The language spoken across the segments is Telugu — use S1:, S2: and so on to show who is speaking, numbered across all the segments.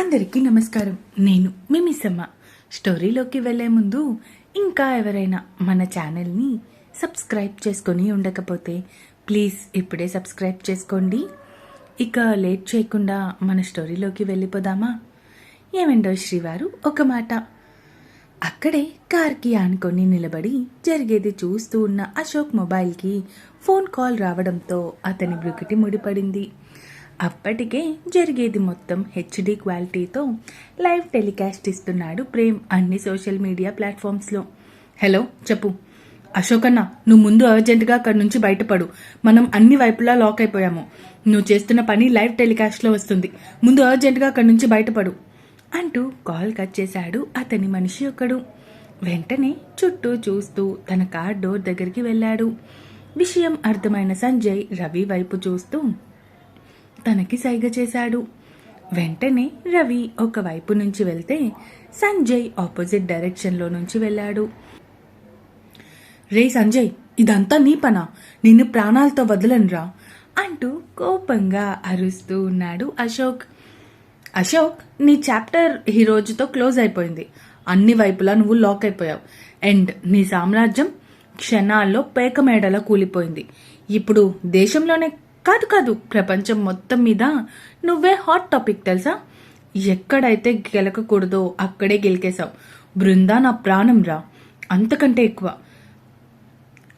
S1: అందరికీ నమస్కారం. నేను మిమిసమ్మ స్టోరీలోకి వెళ్ళే ముందు ఇంకా ఎవరైనా మన ఛానల్ని సబ్స్క్రైబ్ చేసుకొని ఉండకపోతే ప్లీజ్ ఇప్పుడే సబ్స్క్రైబ్ చేసుకోండి. ఇక లేట్ చేయకుండా మన స్టోరీలోకి వెళ్ళిపోదామా? ఏమండో శ్రీవారు ఒక మాట. అక్కడే కార్కి ఆనుకొని నిలబడి జరిగేది చూస్తూ ఉన్న అశోక్ మొబైల్కి ఫోన్ కాల్ రావడంతో అతని బ్రుకిటి ముడిపడింది. అప్పటికే జరిగేది మొత్తం హెచ్డి క్వాలిటీతో లైవ్ టెలికాస్ట్ ఇస్తున్నాడు ప్రేమ్ అన్ని సోషల్ మీడియా ప్లాట్ఫామ్స్లో. హలో చెప్పు. అశోకన్న నువ్వు ముందు అర్జెంటుగా అక్కడి నుంచి బయటపడు. మనం అన్ని వైపులా లాక్ అయిపోయాము. నువ్వు చేస్తున్న పని లైవ్ టెలికాస్ట్లో వస్తుంది. ముందు అర్జెంటుగా అక్కడి నుంచి బయటపడు అంటూ కాల్ కట్ చేశాడు అతని మనిషి ఒకడు వెంటనే చుట్టూ చూస్తూ తన కార్ డోర్ దగ్గరికి వెళ్ళాడు. విషయం అర్థమైన సంజయ్ రవి వైపు చూస్తూ తనకి సైగ చేశాడు. వెంటనే రవి ఒక వైపు నుంచి వెళ్తే సంజయ్ ఆపోజిట్ డైరెక్షన్లో నుంచి వెళ్ళాడు. రే సంజయ్ ఇదంతా నీ పనా? నిన్ను ప్రాణాలతో వదలనురా? అంటూ కోపంగా అరుస్తూ ఉన్నాడు అశోక్. అశోక్ నీ చాప్టర్ ఈ రోజుతో క్లోజ్ అయిపోయింది. అన్ని వైపులా నువ్వు లాక్ అయిపోయావు. అండ్ నీ సామ్రాజ్యం క్షణాల్లో పేకమేడలా కూలిపోయింది. ఇప్పుడు దేశంలోనే కాదు కాదు. ప్రపంచం మొత్తం మీద నువ్వే హాట్ టాపిక్ తెలుసా? ఎక్కడైతే గెలకకూడదో అక్కడే గెలికేశావు. బృందా నా ప్రాణం రా. అంతకంటే ఎక్కువ.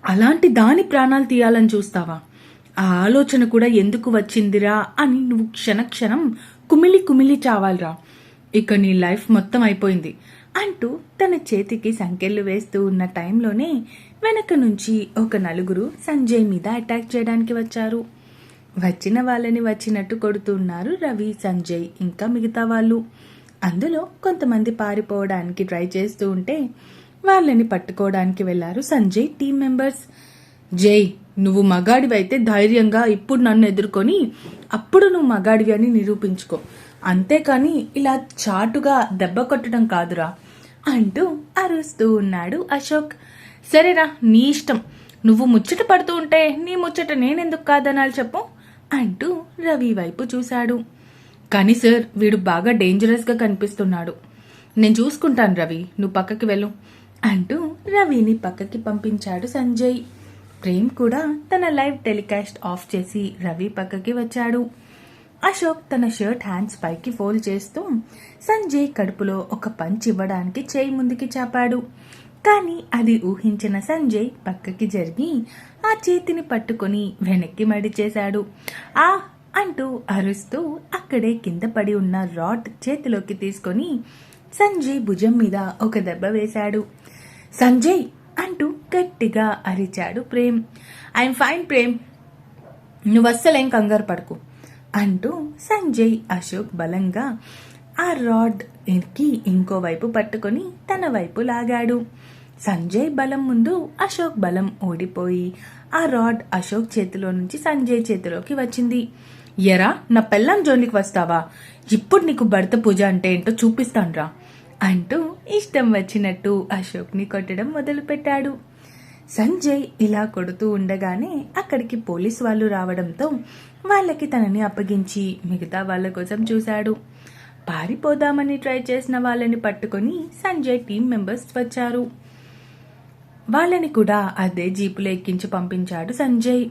S1: అలాంటి దాని ప్రాణాలు తీయాలని చూస్తావా? ఆ ఆలోచన కూడా ఎందుకు వచ్చిందిరా అని నువ్వు క్షణక్షణం కుమిలి కుమిలి చావాలిరా. ఇక నీ లైఫ్ మొత్తం అయిపోయింది అంటూ తన చేతికి సంకెళ్ళు వేస్తూ ఉన్న టైంలోనే వెనక నుంచి ఒక నలుగురు సంజయ్ మీద అటాక్ చేయడానికి వచ్చారు. వచ్చిన వాళ్ళని వచ్చినట్టు కొడుతున్నారు రవి సంజయ్ ఇంకా మిగతా వాళ్ళు. అందులో కొంతమంది పారిపోవడానికి ట్రై చేస్తూ ఉంటే వాళ్ళని పట్టుకోవడానికి వెళ్ళారు సంజయ్ టీం మెంబర్స్. జై నువ్వు మగాడివైతే ధైర్యంగా ఇప్పుడు నన్ను ఎదుర్కొని అప్పుడు నువ్వు మగాడివి అని నిరూపించుకో. అంతేకాని ఇలా చాటుగా దెబ్బ కొట్టడం కాదురా అంటూ అరుస్తూ ఉన్నాడు అశోక్. సరేరా నీ ఇష్టం. నువ్వు ముచ్చట పడుతూ ఉంటే నీ ముచ్చట నేనెందుకు కాదనాలి చెప్పు. అంటూ రవి వైపు చూశాడు. కానీ సార్ వీడు బాగా డేంజరస్గా కనిపిస్తున్నాడు. నేను చూసుకుంటాను రవి నువ్వు పక్కకి వెళ్ళు అంటూ రవిని పక్కకి పంపించాడు సంజయ్. ప్రేమ్ కూడా తన లైవ్ టెలికాస్ట్ ఆఫ్ చేసి రవి పక్కకి వచ్చాడు. అశోక్ తన షర్ట్ హ్యాండ్స్ పైకి ఫోల్డ్ చేస్తూ సంజయ్ కడుపులో ఒక పంచ్ ఇవ్వడానికి చేయి ముందుకి చాపాడు. కానీ అది ఊహించిన సంజయ్ పక్కకి జరిగి ఆ చేతిని పట్టుకొని వెనక్కి మడిచేశాడు ఆ! అంటూ అరుస్తూ అక్కడే కింద పడి ఉన్న రాడ్ చేతిలోకి తీసుకొని సంజయ్ భుజం మీద ఒక దెబ్బ వేశాడు. సంజయ్! అంటూ గట్టిగా అరిచాడు ప్రేమ్. I'm fine Prem. నువ్వు అస్సలేం కంగారు పడకు అంటూ సంజయ్ అశోక్ బలంగా ఆ రాడ్కి ఇంకో వైపు పట్టుకొని తన వైపు లాగాడు. సంజయ్ బలం ముందు అశోక్ బలం ఓడిపోయి ఆ రాడ్ అశోక్ చేతిలో నుంచి సంజయ్ చేతిలోకి వచ్చింది. ఎరా నా పెళ్ళం జోలికి వస్తావా? ఇప్పుడు నీకు భర్త పూజ అంటే ఏంటో చూపిస్తాన్రా అంటూ ఇష్టం వచ్చినట్టు అశోక్ని కొట్టడం మొదలుపెట్టాడు. సంజయ్ ఇలా కొడుతూ ఉండగానే అక్కడికి పోలీస్ వాళ్ళు రావడంతో వాళ్ళకి తనని అప్పగించి మిగతా వాళ్ళ కోసం చూశాడు. పారిపోదామని ట్రై చేసిన వాళ్ళని పట్టుకొని సంజయ్ టీం మెంబర్స్ వచ్చారు. వాళ్ళని కూడా అదే జీపులో ఎక్కించి పంపించాడు సంజయ్.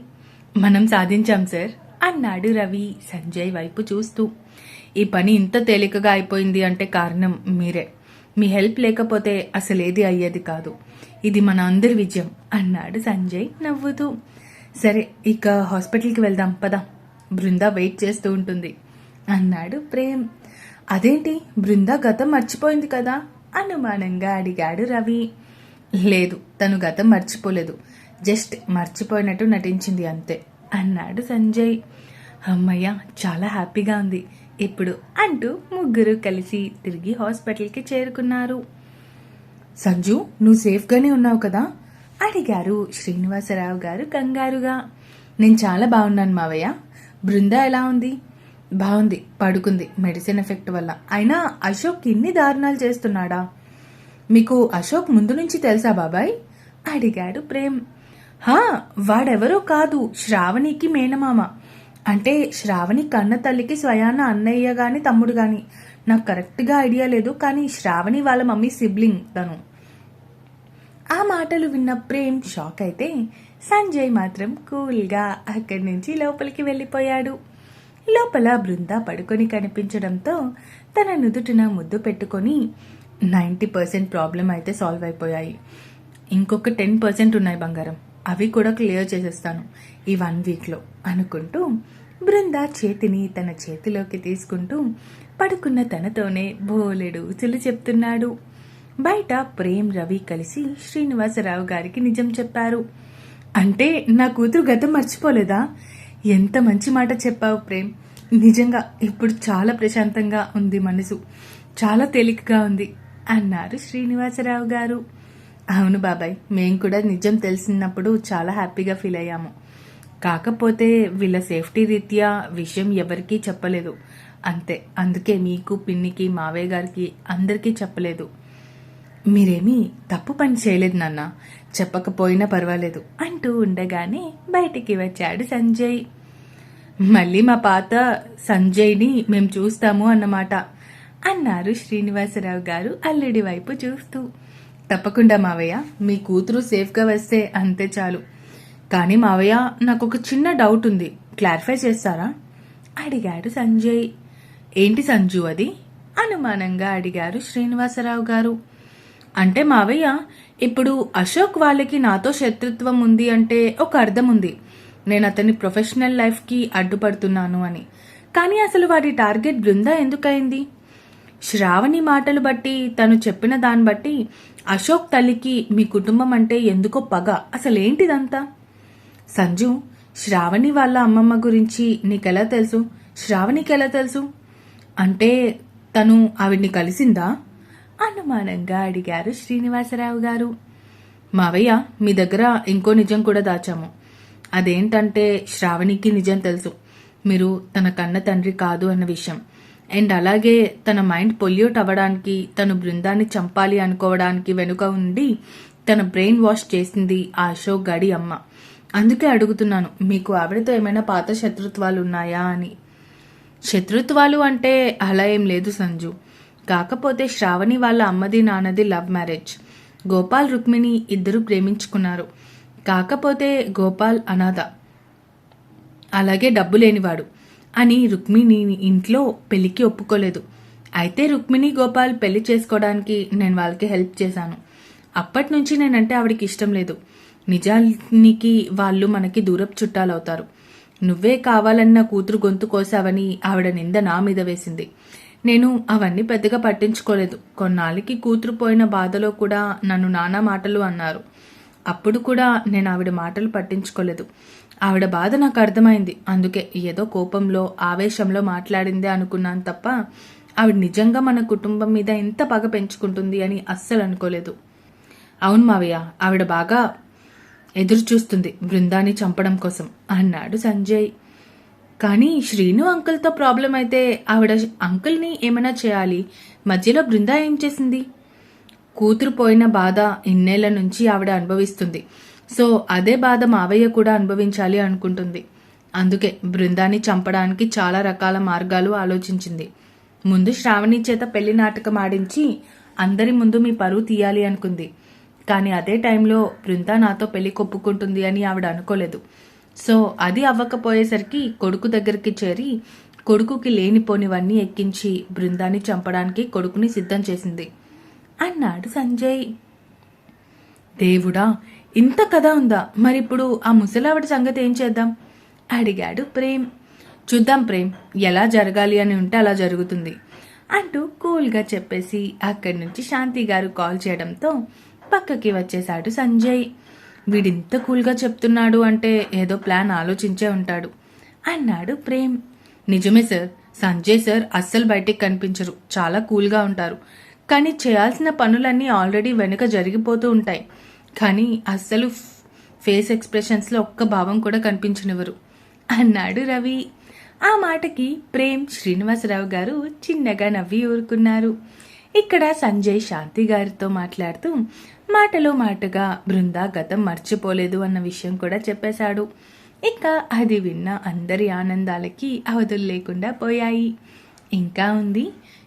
S1: మనం సాధించాం సార్ అన్నాడు రవి సంజయ్ వైపు చూస్తూ. ఈ పని ఇంత తేలికగా అయిపోయింది అంటే కారణం మీరే. మీ హెల్ప్ లేకపోతే అసలేది అయ్యేది కాదు. ఇది మన అందరి విజయం అన్నాడు సంజయ్ నవ్వుతూ. సరే ఇక హాస్పిటల్కి వెళ్దాం పదా. బృందా వెయిట్ చేస్తూ ఉంటుంది అన్నాడు ప్రేమ్. అదేంటి? బృంద గతం మర్చిపోయింది కదా? అనుమానంగా అడిగాడు రవి. లేదు తను గతం మర్చిపోలేదు. జస్ట్ మర్చిపోయినట్టు నటించింది అంతే అన్నాడు సంజయ్. అమ్మయ్య చాలా హ్యాపీగా ఉంది. ఇప్పుడు అంటూ ముగ్గురు కలిసి తిరిగి హాస్పిటల్కి చేరుకున్నారు. సంజు నువ్వు సేఫ్గానే ఉన్నావు కదా? అడిగారు శ్రీనివాసరావు గారు కంగారుగా. నేను చాలా బాగున్నాను మావయ్య. బృంద ఎలా ఉంది? బాగుంది పడుకుంది మెడిసిన్ ఎఫెక్ట్ వల్ల. అయినా అశోక్ ఇన్ని దారుణాలు చేస్తున్నాడా? మీకు అశోక్ ముందు నుంచి తెలుసా బాబాయ్? అడిగాడు ప్రేమ్. హా వాడెవరో కాదు శ్రావణికి మేనమామ. అంటే శ్రావణి కన్న తల్లికి స్వయాన అన్నయ్య గాని తమ్ముడు గాని. నాకు కరెక్ట్గా ఐడియా లేదు కానీ శ్రావణి వాళ్ళ మమ్మీ సిబ్లింగ్ తను. ఆ మాటలు విన్న ప్రేమ్ షాక్ అయితే సంజయ్ మాత్రం కూల్గా అక్కడి నుంచి లోపలికి వెళ్ళిపోయాడు. లోపల బృంద పడుకొని కనిపించడంతో తన నుదుటిన ముద్దు పెట్టుకొని నైంటీ పర్సెంట్ ప్రాబ్లం అయితే సాల్వ్ అయిపోయాయి. ఇంకొక టెన్ పర్సెంట్ ఉన్నాయి బంగారం. అవి కూడా క్లియర్ చేసేస్తాను ఈ వన్ వీక్లో అనుకుంటూ బృంద చేతిని తన చేతిలోకి తీసుకుంటూ పడుకున్న తనతోనే బోలెడు ఉసులు చెప్తున్నాడు. బయట ప్రేమ్ రవి కలిసి శ్రీనివాసరావు గారికి నిజం చెప్పారు. అంటే నా కూతురు గతం మర్చిపోలేదా? ఎంత మంచి మాట చెప్పావు ప్రేమ్. నిజంగా ఇప్పుడు చాలా ప్రశాంతంగా ఉంది మనసు. చాలా తేలికగా ఉంది అన్నారు శ్రీనివాసరావు గారు. అవును బాబాయ్ మేము కూడా నిజం తెలిసినప్పుడు చాలా హ్యాపీగా ఫీల్ అయ్యాము. కాకపోతే వీళ్ళ సేఫ్టీ రీత్యా విషయం ఎవరికీ చెప్పలేదు. అంతే అందుకే మీకు పిన్నికి మావయ్య గారికి అందరికీ చెప్పలేదు. మీరేమీ తప్పు పని చేయలేదు నాన్న. చెప్పకపోయినా పర్వాలేదు అంటూ ఉండగానే బయటికి వచ్చాడు సంజయ్. మళ్ళీ మా పాత సంజయ్ని మేము చూస్తాము అన్నమాట అన్నారు శ్రీనివాసరావు గారు అల్లుడి వైపు చూస్తూ. తప్పకుండా మావయ్య మీ కూతురు సేఫ్గా వస్తే అంతే చాలు. కానీ మావయ్య నాకు ఒక చిన్న డౌట్ ఉంది. క్లారిఫై చేస్తారా? అడిగాడు సంజయ్. ఏంటి సంజు అది? అనుమానంగా అడిగారు శ్రీనివాసరావు గారు. అంటే మావయ్య ఇప్పుడు అశోక్ వాళ్ళకి నాతో శత్రుత్వం ఉంది అంటే ఒక అర్థం ఉంది. నేను అతని ప్రొఫెషనల్ లైఫ్కి అడ్డుపడుతున్నాను అని. కానీ అసలు వాడి టార్గెట్ బృందా ఎందుకైంది శ్రావణి మాటలు బట్టి తను చెప్పిన దాన్ని బట్టి అశోక్ తల్లికి మీ కుటుంబం అంటే ఎందుకో పగ. అసలేంటిదంతా సంజు శ్రావణి వాళ్ళ అమ్మమ్మ గురించి నీకెలా తెలుసు? శ్రావణికి ఎలా తెలుసు? అంటే తను ఆవిడ్ని కలిసిందా? అనుమానంగా అడిగారు శ్రీనివాసరావు గారు. మావయ్య మీ దగ్గర ఇంకో నిజం కూడా దాచాము. అదేంటంటే శ్రావణికి నిజం తెలుసు. మీరు తన కన్న తండ్రి కాదు అన్న విషయం. అండ్ అలాగే తన మైండ్ పొల్యూట్ అవ్వడానికి తను బృందాన్ని చంపాలి అనుకోవడానికి వెనుక ఉండి తన బ్రెయిన్ వాష్ చేసింది ఆ అశోక్ గడి అమ్మ. అందుకే అడుగుతున్నాను మీకు ఆవిడతో ఏమైనా పాత శత్రుత్వాలు ఉన్నాయా అని. శత్రుత్వాలు అంటే అలా ఏం లేదు సంజు. కాకపోతే శ్రావణి వాళ్ళ అమ్మది నాన్నది లవ్ మ్యారేజ్. గోపాల్ రుక్మిణి ఇద్దరు ప్రేమించుకున్నారు. కాకపోతే గోపాల్ అనాథ. అలాగే డబ్బు లేనివాడు అని రుక్మిణి ఇంట్లో పెళ్ళికి ఒప్పుకోలేదు. అయితే రుక్మిణి గోపాల్ పెళ్ళి చేసుకోవడానికి నేను వాళ్ళకి హెల్ప్ చేశాను. అప్పటి నుంచి నేనంటే ఆవిడకి ఇష్టం లేదు. నిజానికి వాళ్ళు మనకి దూరపు చుట్టాలవుతారు. నువ్వే కావాలన్న కూతురు గొంతు కోసావని ఆవిడ నింద నా మీద వేసింది. నేను అవన్నీ పెద్దగా పట్టించుకోలేదు. కొన్నాళ్ళకి కూతురు పోయిన బాధలో కూడా నన్ను నానా మాటలు అన్నారు. అప్పుడు కూడా నేను ఆవిడ మాటలు పట్టించుకోలేదు. ఆవిడ బాధ నాకు అర్థమైంది. అందుకే ఏదో కోపంలో ఆవేశంలో మాట్లాడిందే అనుకున్నాను తప్ప ఆవిడ నిజంగా మన కుటుంబం మీద ఎంత పగ పెంచుకుంటుంది అని అస్సలు అనుకోలేదు. అవును మావయ్య ఆవిడ బాగా ఎదురు చూస్తుంది బృందాన్ని చంపడం కోసం అన్నాడు సంజయ్. కానీ శ్రీను అంకుల్తో ప్రాబ్లం అయితే ఆవిడ అంకుల్ని ఏమైనా చేయాలి? మధ్యలో బృందా ఏం చేసింది? కూతురు పోయిన బాధ ఇన్నేళ్ళ నుంచి ఆవిడ అనుభవిస్తుంది. సో అదే బాధ మావయ్య కూడా అనుభవించాలి అనుకుంటుంది. అందుకే బృందాన్ని చంపడానికి చాలా రకాల మార్గాలు ఆలోచించింది. ముందు శ్రావణి చేత పెళ్ళి నాటకం ఆడించి అందరి ముందు మీ పరువు తీయాలి అనుకుంది. కానీ అదే టైంలో బృందా నాతో పెళ్ళి కొప్పుకుంటుంది అని ఆవిడ అనుకోలేదు. సో అది అవ్వకపోయేసరికి కొడుకు దగ్గరికి చేరి కొడుకుకి లేనిపోనివన్నీ ఎక్కించి బృందాన్ని చంపడానికి కొడుకుని సిద్ధం చేసింది. అన్నాడు సంజయ్. దేవుడా ఇంత కథ ఉందా? మరిప్పుడు ఆ ముసలావిడ సంగతి ఏం చేద్దాం? అడిగాడు ప్రేమ్. చూద్దాం ప్రేమ్ ఎలా జరగాలి అని ఉంటే అలా జరుగుతుంది అంటూ కూల్గా చెప్పేసి అక్కడి నుంచి శాంతి గారు కాల్ చేయడంతో పక్కకి వచ్చేశాడు సంజయ్. వీడింత కూల్గా చెప్తున్నాడు అంటే ఏదో ప్లాన్ ఆలోచించే ఉంటాడు అన్నాడు ప్రేమ్. నిజమే సార్ సంజయ్ సార్ అస్సలు బయటికి కనిపించరు. చాలా కూల్గా ఉంటారు. కానీ చేయాల్సిన పనులన్నీ ఆల్రెడీ వెనుక జరిగిపోతూ ఉంటాయి. కానీ అస్సలు ఫేస్ ఎక్స్ప్రెషన్స్లో ఒక్క భావం కూడా కనిపించనివ్వరు. అన్నాడు రవి. ఆ మాటకి ప్రేమ్ శ్రీనివాసరావు గారు చిన్నగా నవ్వి ఊరుకున్నారు. ఇక్కడ సంజయ్ శాంతి గారితో మాట్లాడుతూ మాటలో మాటగా బృందా గతం మర్చిపోలేదు అన్న విషయం కూడా చెప్పేశాడు. ఇక అది విన్న అందరి ఆనందాలకి అవధులు లేకుండా పోయాయి. ఇంకా ఉంది